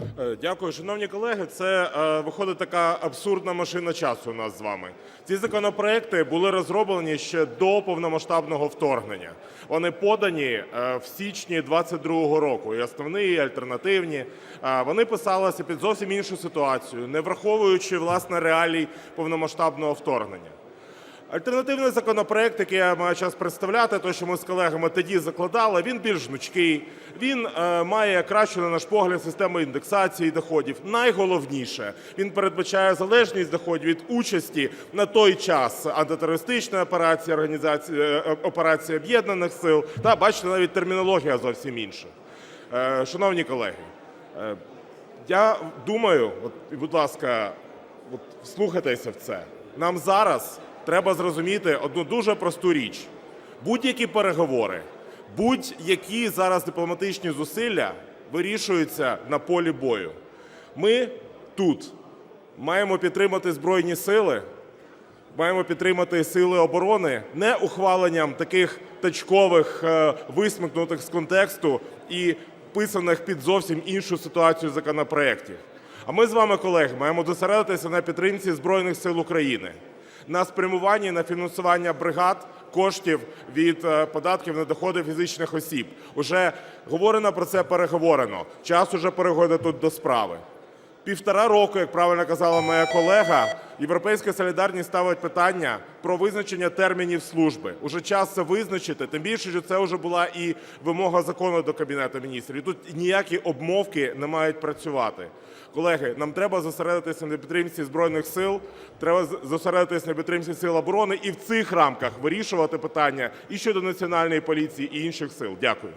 Е, Дякую, шановні колеги. Це е, виходить така абсурдна машина часу у нас з вами. Ці законопроекти були розроблені ще до повномасштабного вторгнення. Вони подані е, в січні 22-го року. І основні, і альтернативні. Вони писалися під зовсім іншу ситуацію, не враховуючи власне реалій повномасштабного вторгнення. Альтернативний законопроект, який я маю час представляти, той, що ми з колегами тоді закладали, він більш гнучкий, він е, має кращу, на наш погляд, систему індексації доходів. Найголовніше, він передбачає залежність доходів від участі на той час антитерористичної операції, організації е, е, операції об'єднаних сил. Та бачите, навіть термінологія зовсім інша. Е, шановні колеги, е, я думаю, от, будь ласка, от, вслухайтеся в це. Нам зараз треба зрозуміти одну дуже просту річ: будь-які переговори, будь-які зараз дипломатичні зусилля вирішуються на полі бою. Ми тут маємо підтримати збройні сили, маємо підтримати сили оборони не ухваленням таких тачкових, е, висмикнутих з контексту і писаних під зовсім іншу ситуацію законопроєктів. А ми з вами, колеги, маємо зосередитися на підтримці Збройних сил України, на спрямуванні на фінансування бригад коштів від е, податків на доходи фізичних осіб. Уже говорено про це, переговорено. Час уже переходить тут до справи. Півтора року, як правильно казала моя колега, Європейська солідарність ставить питання про визначення термінів служби. Уже час це визначити, тим більше, що це вже була і вимога закону до Кабінету міністрів. І тут ніякі обмовки не мають працювати. Колеги, нам треба зосередитися на підтримці збройних сил, треба зосередитися на підтримці сил оборони і в цих рамках вирішувати питання і щодо національної поліції і інших сил. Дякую.